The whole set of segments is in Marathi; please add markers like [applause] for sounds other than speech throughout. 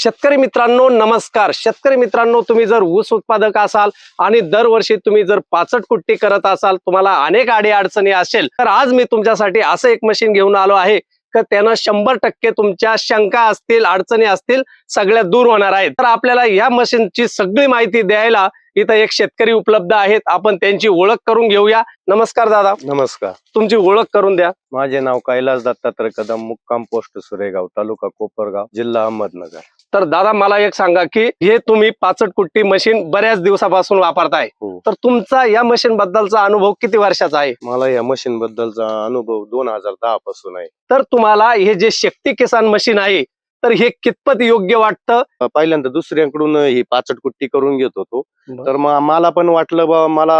शेतकरी मित्रांनो नमस्कार. शेतकरी मित्रांनो तुम्ही जर ऊस उत्पादक असाल आणि दरवर्षी तुम्ही जर पाचट कुट्टी करत असाल तुम्हाला अनेक आडी अडचणी असेल तर आज मी तुमच्यासाठी असं एक मशीन घेऊन आलो आहे. त्यानं शंभर टक्के तुमच्या शंका असतील अडचणी असतील सगळ्या दूर होणार आहेत. तर आपल्याला या मशीनची सगळी माहिती द्यायला इथं एक शेतकरी उपलब्ध आहेत. आपण त्यांची ओळख करून घेऊया. नमस्कार दादा. नमस्कार. तुमची ओळख करून द्या. माझे नाव कैलास दत्तात्रय कदम मुक्काम पोस्ट सुरेगाव तालुका कोपरगाव जिल्हा अहमदनगर. तर दादा मला एक सांगा की हे तुम्ही पाचट कुट्टी मशीन बऱ्याच दिवसापासून वापरताय. हो. तर तुमचा या मशीन बद्दलचा अनुभव किती वर्षाचा आहे? मला या मशीन बद्दलचा अनुभव दोन हजार दहा पासून आहे. तर तुम्हाला हे जे शक्ती किसान मशीन आहे तर हे कितपत योग्य वाटतं? पहिल्यांदा दुसऱ्यांकडून ही पाचट कुट्टी करून घेत होतो. तर मग मला पण वाटलं बा मला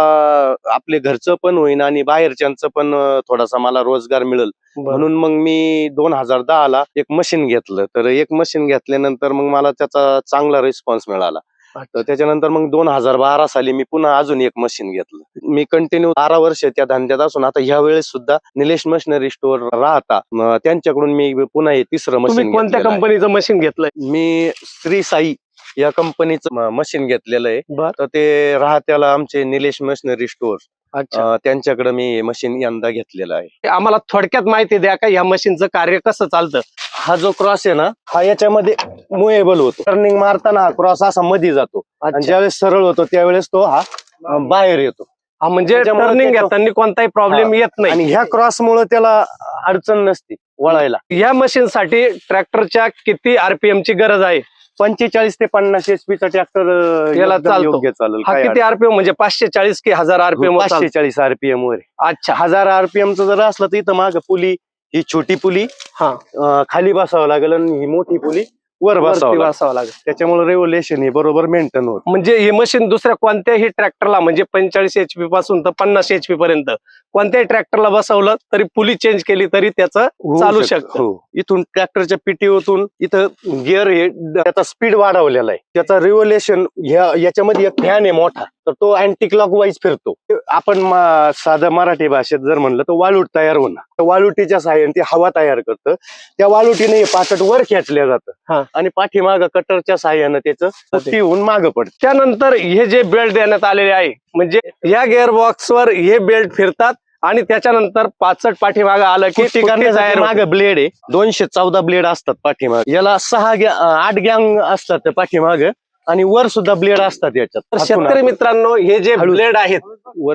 आपले घरचं पण होईन आणि बाहेरच्यांचं पण थोडासा मला रोजगार मिळेल. म्हणून मग मी दोन हजार दहा ला एक मशीन घेतलं. तर एक मशीन घेतल्यानंतर मग मला त्याचा चांगला रिस्पॉन्स मिळाला. तर त्याच्यानंतर मग दोन हजार बारा साली मी पुन्हा अजून एक मशीन घेतलं. मी कंटिन्यू बारा वर्ष त्या धंद्यात असून आता ह्या वेळेस सुद्धा निलेश मशिनरी स्टोअर राहता. त्यांच्याकडून मी पुन्हा हे तिसरं मशीन कोणत्या कंपनीचं मशीन घेतलंय? मी श्री साई या कंपनीचं मशीन घेतलेलं आहे. बर. तर ते राहत्याला आमचे निलेश मशिनरी स्टोअर. अच्छा. त्यांच्याकडे मी मशीन यंदा घेतलेलं आहे. आम्हाला थोडक्यात माहिती द्या का या मशीनचं कार्य कसं चालतं? हा जो क्रॉस आहे ना हा याच्यामध्ये मुएबल होतो. टर्निंग मारताना हा क्रॉस असा मध्ये जातो. आणि ज्यावेळेस सरळ होतो त्यावेळेस तो हा अं, बाहेर येतो. हा म्हणजे त्याच्यामुळे टर्निंग त्याचं- घेताना कोणताही प्रॉब्लेम येत नाही. आणि ह्या क्रॉस मुळे त्याला अडचण नसते वळायला. या मशीन साठी ट्रॅक्टरच्या किती आरपीएम ची गरज आहे? पंचेचाळीस ते पन्नास एचपी चा ट्रॅक्टर याला चालतो. योग्य चालेल हा काय किती आरपीएम म्हणजे पाचशे चाळीस की हजार आरपीएम अडचण- पाचशे चाळीस आरपीएम वर आहे. अच्छा हजार आरपीएम च जर असलं तर इथं माग पुली ही छोटी पुली हा अं, खाली बसावं लागेल आणि ही मोठी पुली वर बसावं लागेल लागेल त्याच्यामुळे रेव्होल्युशन हे बरोबर मेंटेन होत. म्हणजे ही मशीन दुसऱ्या कोणत्याही ट्रॅक्टरला म्हणजे पंचेचाळीस एचपी पासून तर पन्नास एचपी पर्यंत कोणत्याही ट्रॅक्टरला बसवलं तरी पुली चेंज केली तरी त्याचं चालू शकतं. हो. इथून ट्रॅक्टरच्या पिटीओतून इथं गिअर हे त्याचा स्पीड वाढवलेला आहे. त्याचा रिव्होल्युशन ह्या याच्यामध्ये एक फॅन आहे मोठा. तर तो अँटी क्लॉक वाईज फिरतो. आपण साधं मराठी भाषेत जर म्हणलं तर वाळूट तयार होणार तर वाळुटीच्या साह्याने ती हवा तयार करतं. त्या वाळुटीने हे पाचट वर खेचल्या. जातं. आणि पाठीमाग कटरच्या साह्यानं त्याचं पुट्टी होऊन मागं पडतं. त्यानंतर हे जे बेल्ट देण्यात आलेले आहे म्हणजे या गिअर बॉक्स वर हे बेल्ट फिरतात आणि त्याच्यानंतर पाचट पाठीमागं आलं की होते. मागे ब्लेड आहे. दोनशे चौदा ब्लेड असतात पाठीमाग. याला सहा आठ गँग असतात पाठीमाग. आणि वर सुद्धा ब्लेड असतात याच्यात. तर शेतकरी. मित्रांनो हे जे. ब्लेड आहेत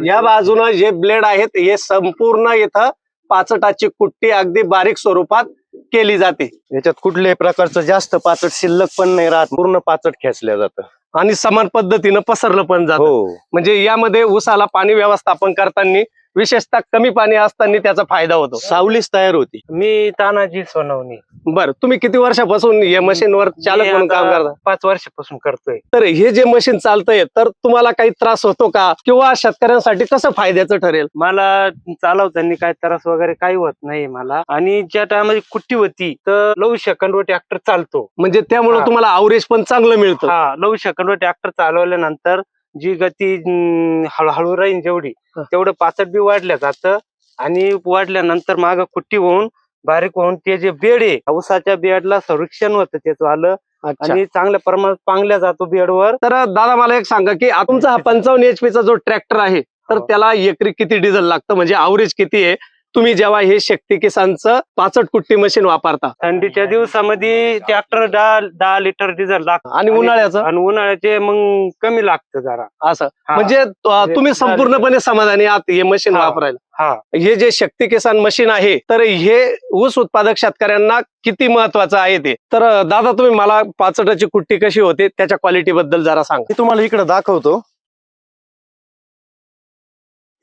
या बाजूनं जे ब्लेड आहेत हे संपूर्ण इथं पाचटाची कुट्टी अगदी बारीक स्वरूपात केली जाते. याच्यात कुठल्याही प्रकारचं जास्त पाचट शिल्लक पण नाही राहत पूर्ण पाचट खेचल्या जातं. आणि समान पद्धतीनं पसरलं पण जातं. हो. म्हणजे यामध्ये ऊसाला पाणी व्यवस्थापन करताना विशेषतः कमी पाणी असताना त्याचा फायदा होतो. सावलीच तयार होती. मी तानाजी सोनवणी. बर तुम्ही किती वर्षापासून या मशीनवर चालक म्हणून काम करता? पाच वर्षापासून करतोय. तर हे जे मशीन चालतंय तर तुम्हाला काही त्रास होतो का? किंवा शेतकऱ्यांसाठी कसं फायद्याचं ठरेल? मला चालवताना काय त्रास वगैरे काही होत नाही मला. आणि ज्या टायमध्ये कुट्टी होती तर लऊ सेकंड वर ट्रॅक्टर चालतो. म्हणजे त्यामुळे हा. तुम्हाला आवरेज पण चांगलं मिळतं. हा लऊ सेकंड वर ट्रॅक्टर चालवल्यानंतर जी गती अं, हळूहळू राहील जेवढी हा. तेवढं पाचट बी वाढल्या जातं आणि वाढल्यानंतर माग कुट्टी होऊन बारीक होऊन ते जे बेड आहे ऊसाच्या बेडला संरक्षण होतं त्याचं आलं अच्छा. आणि चांगल्या प्रमाणात पांगल्या जातो बेडवर तर दादा मला एक सांगा की तुमचा हा [laughs] पंचावन्न एचपीचा जो ट्रॅक्टर आहे तर हो. त्याला एकरी किती डिझेल लागतं म्हणजे अवरेज किती आहे तुम्ही जेव्हा हे शक्ती किसानचं पाचट कुट्टी मशीन वापरता. थंडीच्या दिवसामध्ये ट्रॅक्टर दहा दहा लिटर डिझेल लागतं. आणि उन्हाळ्याचं? आणि उन्हाळ्याचे मग कमी लागतं जरा. असं. हा. म्हणजे अं, तुम्ही संपूर्णपणे समाधानी आहात हे मशीन. वापरायला. हा. हे जे शक्ती किसान मशीन आहे तर हे ऊस उत्पादक शेतकऱ्यांना किती महत्वाचं आहे ते? तर दादा तुम्ही मला पाचटाची कुट्टी कशी होते? त्याच्या क्वालिटी बद्दल जरा सांगा. मी तुम्हाला इकडे दाखवतो.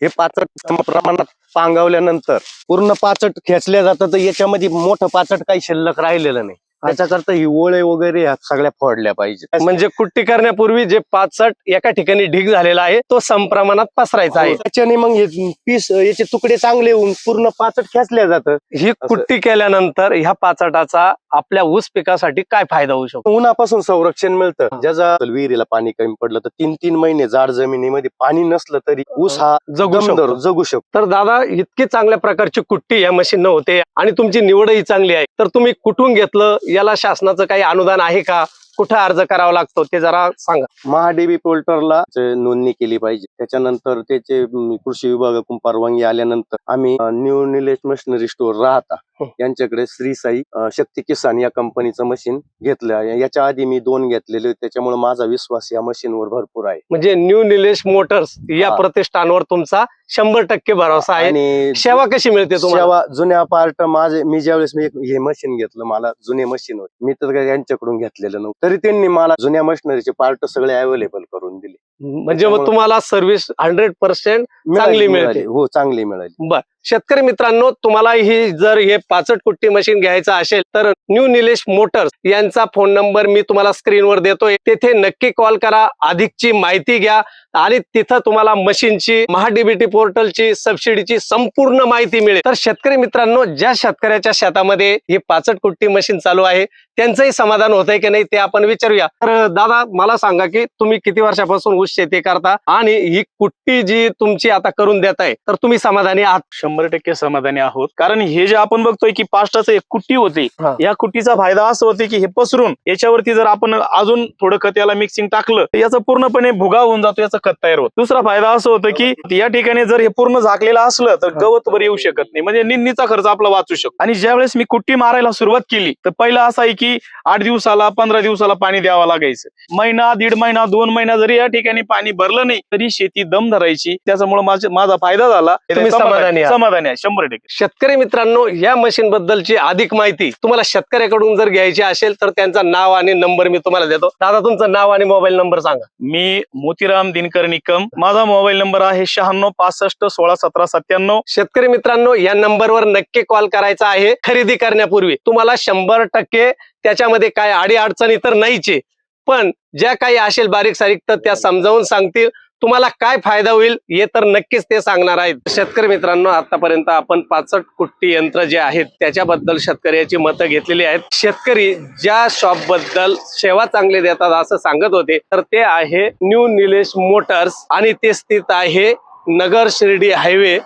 हे पाचट प्रमाणात पांगवल्यानंतर पूर्ण पाचट खेचल्या जातं तर याच्यामध्ये मोठं पाचट काही शिल्लक राहिलेलं नाही. त्याच्याकरता ही ओळे वगैरे ह्या सगळ्या फोडल्या पाहिजे म्हणजे कुट्टी करण्यापूर्वी जे पाचट एका ठिकाणी ढीग झालेला आहे तो समप्रमाणात पसरायचा आहे. त्याच्याने मग हे पीस याचे तुकडे चांगले होऊन पूर्ण पाचट खेचल्या जातं. ही कुट्टी केल्यानंतर ह्या पाचटाचा आपल्या ऊस पिकासाठी काय फायदा होऊ शकतो? उन्हापासून संरक्षण मिळतं. हा. ज्याचा विहिरीला पाणी कमी पडलं तर तीन तीन महिने जाड जमिनीमध्ये पाणी नसलं तरी ऊस हा जगू शकतो. जगू शकतो. तर दादा इतकी चांगल्या प्रकारची कुट्टी या मशीन होते आणि तुमची निवडही चांगली आहे. तर तुम्ही कुठून घेतलं? याला शासनाचं काही अनुदान आहे का? कुठं अर्ज करावा लागतो? ते जरा सांगा. महाडेबी पोल्टरला नोंदणी केली पाहिजे. त्याच्यानंतर त्याचे कृषी विभागाकडून परवानगी आल्यानंतर आम्ही न्यू निलेश मशिनरी स्टोर राहता. यांच्याकडे श्री साई शक्ती किसान या कंपनीचं मशीन घेतलं आहे. याच्या आधी मी दोन घेतलेले त्याच्यामुळे माझा विश्वास या मशीनवर भरपूर आहे. म्हणजे न्यू निलेश मोटर्स या हा. प्रतिष्ठानवर तुमचा शंभर टक्के भरोसा आहे. आणि सेवा कशी मिळते तुम्हाला? सेवा जुन्या पार्ट माझे मी ज्यावेळेस मी हे मशीन घेतलं मला जुने मशीन होते. मी तर यांच्याकडून घेतलेलं नव्हतं. तरी त्यांनी मला जुन्या मशिनरीचे पार्ट सगळे अवेलेबल करून दिले. म्हणजे मग तुम्हाला सर्व्हिस हंड्रेड पर्सेंट चांगली मिळते. मिळाली. हो चांगली मिळाली. बर. शेतकरी मित्रांनो तुम्हाला ही जर हे पाचट कुट्टी मशीन घ्यायचं असेल तर न्यू निलेश मोटर्स यांचा फोन नंबर मी तुम्हाला स्क्रीनवर देतोय. तेथे नक्की कॉल करा अधिकची माहिती घ्या आणि तिथं तुम्हाला मशीनची महाडीबीटी पोर्टलची सबसिडीची संपूर्ण माहिती मिळेल. तर शेतकरी मित्रांनो ज्या शेतकऱ्याच्या शेतामध्ये ही पाचट कुट्टी मशीन चालू आहे त्यांचंही समाधान होतंय की नाही ते आपण विचारूया. तर दादा मला सांगा की तुम्ही किती वर्षापासून शेती करता आणि ही कुट्टी जी तुमची आता करून देत आहे तर तुम्ही समाधानी आहात? शंभर टक्के समाधानी आहोत. कारण हे जे आपण बघतोय की पास्टाचं एक कुट्टी होती. या कुट्टीचा फायदा असं होते की हे पसरून याच्यावरती जर आपण अजून थोडं खत याला मिक्सिंग टाकलं तर याचं पूर्णपणे भुगा होऊन जातो याचं खत तयार होत. दुसरा फायदा असं होतं की या ठिकाणी जर हे पूर्ण झाकलेलं असलं तर गवत वर येऊ शकत नाही. म्हणजे निंदीचा खर्च आपला वाचू शकतो. आणि ज्यावेळेस मी कुट्टी मारायला सुरुवात केली तर पहिलं असं आहे की आठ दिवसाला पंधरा दिवसाला पाणी द्यावं लागायचं. महिना दीड महिना दोन महिना जरी या ठिकाणी पाणी भरलं नाही तरी शेती दम धरायची. त्याच्यामुळे माझा माझा फायदा झाला. समाधानी. समाधानी आहे शंभर टक्के. शेतकरी मित्रांनो या मशीन बद्दलची अधिक माहिती तुम्हाला शेतकऱ्याकडून जर घ्यायची असेल तर त्यांचा नाव आणि नंबर मी तुम्हाला देतो. दादा तुमचं नाव आणि मोबाईल नंबर सांगा. मी मोतीराम दिनकर निकम. माझा मोबाईल नंबर आहे शहाण्णव पासष्ट सोळा सतरा सत्त्याण्णव. शेतकरी मित्रांनो या नंबरवर नक्की कॉल करायचा आहे खरेदी करण्यापूर्वी. तुम्हाला शंभर टक्के त्याच्यामध्ये काय अडी अडचणी तर नाहीचे. पण ज्या काही असेल बारीक सारीक तर त्या समजावून सांगतील. तुम्हाला काय फायदा होईल हे तर नक्कीच ते सांगणार आहेत. शेतकरी मित्रांनो आतापर्यंत आपण पाचट कुट्टी यंत्र जे आहेत त्याच्याबद्दल शेतकऱ्याची मतं घेतलेली आहेत. शेतकरी ज्या शॉपबद्दल सेवा चांगली देतात असं सांगत होते तर ते आहे न्यू निलेश मोटर्स आणि ते स्थित आहे नगर शिर्डी हायवे.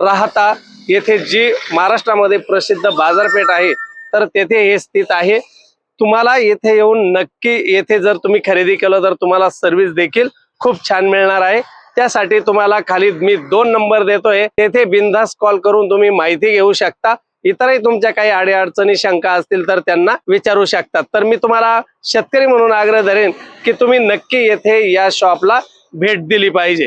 राहता येथे जी महाराष्ट्रामध्ये प्रसिद्ध बाजारपेठ आहे तर तेथे हे स्थित आहे. तुम्हाला येथे येऊन नक्की येथे जर तुम्ही खरेदी केलं तर तुम्हाला सर्व्हिस देखील खूप छान मिळणार आहे. त्यासाठी तुम्हाला खाली मी दोन नंबर देतोय. तेथे बिनधास्त कॉल करून तुम्ही माहिती घेऊ शकता. इतरही तुमच्या काही अडीअडचणी शंका असतील तर त्यांना विचारू शकतात तर मी तुम्हाला शेतकरी म्हणून आग्रह धरेन की तुम्ही नक्की येथे या शॉपला भेट दिली पाहिजे.